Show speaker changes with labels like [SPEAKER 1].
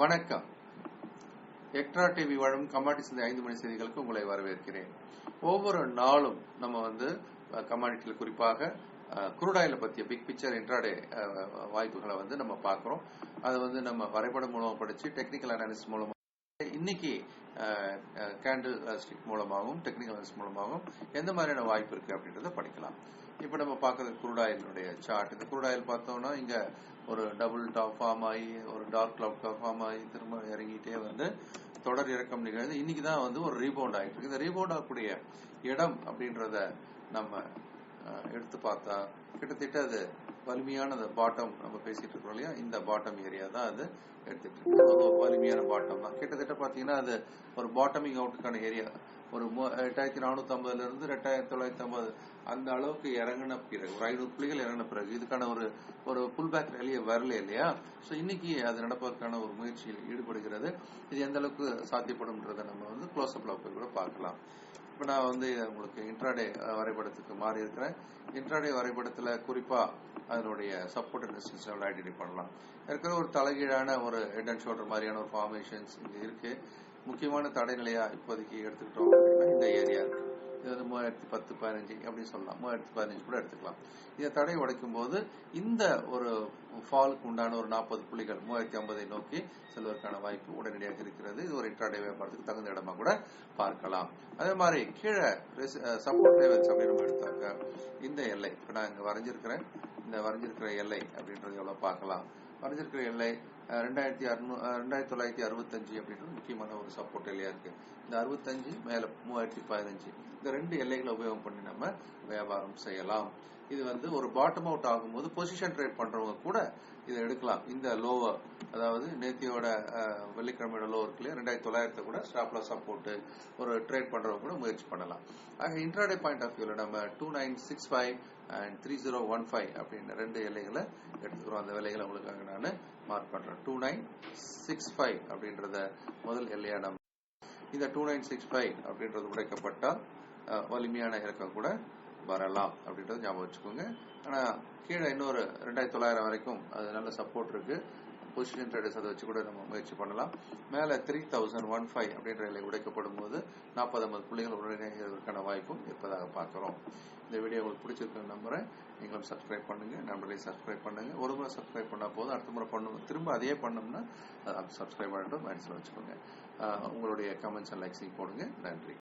[SPEAKER 1] வணக்கம். Extra TV வழங்கும் கமாடி இந்த ஐந்து மணி செய்திகளுக்கு உங்களை வரவேற்கிறேன். ஒவ்வொரு நாளும் நம்ம வந்து கமாடிட்டியில் குறிப்பாக குருடாயில பற்றிய பிக் பிக்சர் இன்ட்ராடே வாய்ப்புகளை வந்து நம்ம பார்க்குறோம். அதை வந்து நம்ம வரைபடம் மூலமாக படித்து டெக்னிக்கல் அனாலிசிஸ் மூலமாக இன்னைக்கு கேண்டில் ஸ்டிக் மூலமாகவும் டெக்னிக்கல் அனாலிசிஸ் மூலமாகவும் எந்த மாதிரியான வாய்ப்பு இருக்கு அப்படின்றத படிக்கலாம். இப்போ நம்ம பார்க்கறது குருடாயிலுடைய சார்ட் இந்த குருடாயில் பார்த்தோம்னா இங்க ஒரு டபுள் டாப் ஃபார்ம் ஆகி ஒரு டார்க் கிளவுட் டாப் ஃபார்ம் ஆகி திரும்ப இறங்கிட்டே வந்து தொடர் இறக்கம் நிகழ்ந்து இன்னைக்கு தான் வந்து ஒரு ரீபவுண்ட் ஆகிட்டு இருக்கு. இந்த ரீபவுண்ட் ஆகக்கூடிய இடம் அப்படின்றத நம்ம எடுத்து பார்த்தா கிட்டத்தட்ட அது வலிமையான பாட்டம் நம்ம பேசிட்டு இருக்கோம் இல்லையா? இந்த பாட்டம் ஏரியா தான் அது எடுத்துட்டு இருக்கு. வலிமையான பாட்டம் தான். கிட்டத்தட்ட பாத்தீங்கன்னா அது ஒரு பாட்டமிங் அவுட்டுக்கான ஏரியா ஒரு எட்டாயிரத்தி நானூத்தி ஐம்பதுல இருந்து ரெண்டாயிரத்தி தொள்ளாயிரத்தி ஐம்பது அந்த அளவுக்கு இறங்கின பிறகு ஒரு ஐநூறு புள்ளிகள் இறங்கின பிறகு இதுக்கான ஒரு ஒரு புல் பேக் ரேலியே வரல இல்லையா? ஸோ இன்னைக்கு அது நடப்பதற்கான ஒரு முயற்சியில் ஈடுபடுகிறது. இது எந்த அளவுக்கு சாத்தியப்படும்ன்றதை நம்ம வந்து க்ளோஸ் அப்ல போய் கூட பார்க்கலாம். இப்போ நான் வந்து உங்களுக்கு இன்ட்ராடே வரைபடத்துக்கு மாறி இருக்கிறேன் இன்ட்ராடே வரைபடத்தில் குறிப்பாக அதனுடைய சப்போர்ட் அண்ட் ரெசிஸ்டன்ஸ் ஐடென்டிஃபை பண்ணலாம். ஏற்கனவே ஒரு தலைகீழான ஒரு ஹெட் அண்ட் ஷோல்டர் மாதிரியான ஒரு ஃபார்மேஷன்ஸ் இங்கே இருக்கு. முக்கியமான தடைநிலையா இப்போதைக்கு எடுத்துக்கிட்டோம் அப்படின்னா மூவாயிரத்தி பத்து பதினஞ்சு அப்படின்னு சொல்லலாம். மூவாயிரத்தி பதினஞ்சு கூட எடுத்துக்கலாம். இந்த தடை உடைக்கும் போது இந்த ஒரு ஃபாலுக்கு உண்டான ஒரு நாற்பது புள்ளிகள் மூவாயிரத்தி ஐம்பதை நோக்கி செல்வதற்கான வாய்ப்பு உடனடியாக இருக்கிறது. இது ஒரு இன்ட்ராடே வியாபாரத்துக்கு தகுந்த இடமா கூட பார்க்கலாம். அதே மாதிரி கீழே சப்போர்ட் லெவல்ஸ் அப்படின்னு நம்ம எடுத்தாக்க இந்த எல்லை இப்போ நான் இங்கே வரைஞ்சிருக்கிறேன். இந்த வரைஞ்சிருக்கிற எல்லை அப்படின்றது எவ்வளோ பார்க்கலாம். வரைஞ்சிருக்கிற எல்லை ரெண்டாயிரத்தி அறுநூ ரெண்டாயிரத்தி தொள்ளாயிரத்தி அறுபத்தஞ்சு அப்படின்றது முக்கியமான ஒரு சப்போர்ட் எல்லையா இருக்கு. இந்த அறுபத்தஞ்சு மேல மூவாயிரத்தி பதினஞ்சு இந்த ரெண்டு எல்லைகளை உபயோகம் பண்ணி நம்ம வியாபாரம் செய்யலாம். இது வந்து ஒரு பாட்டம் அவுட் ஆகும்போது பொசிஷன் ட்ரேட் பண்றவங்க கூட இதை எடுக்கலாம். இந்த லோவர் அதாவது நேத்தியோட வெள்ளிக்கிழமையோட லோ இருக்குல்லையா ரெண்டாயிரத்தி தொள்ளாயிரத்தை கூட ஸ்டாப்ல சப்போர்ட்டு ஒரு ட்ரேட் பண்றவங்க கூட முயற்சி பண்ணலாம். ஆக இன்ட்ராடே பாயிண்ட் ஆஃப் வியூல நம்ம two nine six five and three zero one five அப்படின்னு ரெண்டு எல்லைகளை எடுத்துக்கிறோம். அந்த விலைகளை உங்களுக்காக நான் மார்க் பண்றேன். டூ நைன் சிக்ஸ் ஃபைவ் அப்படின்றத முதல் எல்லையா நம்ம இந்த டூ நைன் சிக்ஸ் ஃபைவ் அப்படின்றது உடைக்கப்பட்டால் வலிமையான இறக்கம் கூட வரலாம் அப்படின்றத ஞாபகம் வச்சுக்கோங்க. ஆனால் கீழே இன்னொரு ரெண்டாயிரத்தி தொள்ளாயிரம் வரைக்கும் அது நல்ல சப்போர்ட் இருக்கு. பொசிஷன் ட்ரேடர்ஸ் அதை வச்சு கூட நம்ம முயற்சி பண்ணலாம். மேலே த்ரீ தௌசண்ட் ஒன் ஃபைவ் அப்படின்ற நிலை உடைக்கப்படும் போது நாற்பது ஐம்பது புள்ளிகள் உடனடியாக வாய்ப்பும் இருப்பதாக பார்க்குறோம். இந்த வீடியோ உங்களுக்கு பிடிச்சிருக்குன்னு நம்புறேன். நீங்களும் சப்ஸ்கிரைப் பண்ணுங்க. நம்பரையும் சப்ஸ்கிரைப் பண்ணுங்க. ஒரு முறை சப்ஸ்கிரைப் பண்ணால் போதும். அடுத்த முறை பண்ணும் திரும்ப அதே பண்ணோம்னா சப்ஸ்கிரைப் பண்ணிட்டு மனசில் வச்சுக்கோங்க. உங்களுடைய கமெண்ட்ஸ் அண்ட் லைக்ஸையும் போடுங்க. நன்றி.